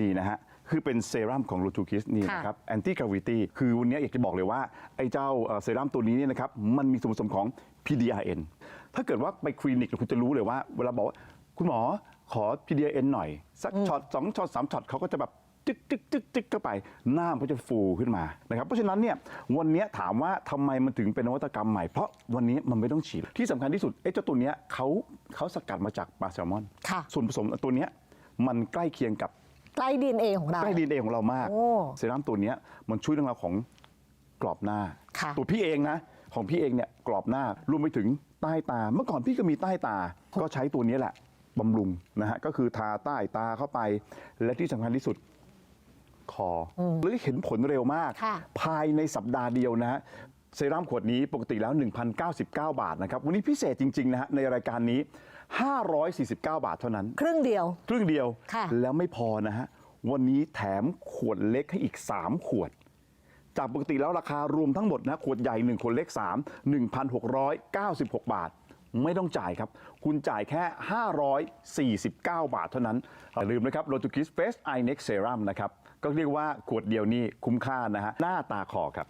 นี่นะฮะ คือเป็นเซรั่มของ l o t u k i s นี่นะครับ anti gravity คือวันนี้อยากจะบอกเลยว่า ไอ้เจ้าเอ่อเซรั่มตัวนี้เนี่ยนะครับ มันมีส่วนผสมของ PDRN ถ้าเกิดว่าไปคลินิกคุณจะรู้เลยว่า เวลาบอกว่า คุณหมอขอ PDRN หน่อย สักช็อตสองช็อตสามช็อตเขาก็จะแบบจึ๊กจึ๊กจึ๊กจึ๊กเข้าไปหน้ามันก็จะฟูขึ้นมานะครับเพราะฉะนั้นเนี่ยวันนี้ถามว่าทำไมมันถึงเป็นนวัตกรรมใหม่ เพราะวันนี้มันไม่ต้องฉีด ที่สำคัญที่สุดเอ๊ะเจ้าตัวเนี้ยเขาเขาสกัดมาจากปลาแซลมอนค่ะส่วนผสมตัวเนี้ยมันใกล้เคียงกับ ใกล้ดีเอของเรา ใกล้ดีเอของเรามากโอ้เซรั่มตัวเนี้ยมันช่วยเรื่องราวของกรอบหน้า ค่ะ ตัวพี่เองนะ ของพี่เองเนี่ยกรอบหน้ารวมไปถึงใต้ตา เมื่อก่อนพี่ก็มีใต้ตา ก็ใช้ตัวนี้แหละบำรุงนะฮะก็คือทาใต้ตาเข้าไป และที่สำคัญที่สุด คออแล้วเห็นผลเร็วมาก ค่ะภายในสัปดาห์เดียวนะฮะ เซรั่มขวดนี้ปกติแล้ว 1,099 บาทนะครับ วันนี้พิเศษจริง ๆ นะฮะในรายการนี้ 549 บาทเท่านั้น ครึ่งเดียว ครึ่งเดียว ค่ะ แล้วไม่พอนะฮะ วันนี้แถมขวดเล็กให้อีก 3 ขวด จากปกติแล้วราคารวมทั้งหมดนะ ขวดใหญ่ 1 ขวดเล็ก 3 1,696 บาท ไม่ต้องจ่ายครับ คุณจ่ายแค่ 549 บาทเท่านั้น อย่าลืมนะครับ r o t u k i s Face Eye Next Serum นะครับ ก็เรียกว่าขวดเดียวนี่คุ้มค่านะฮะ หน้าตาคอครับ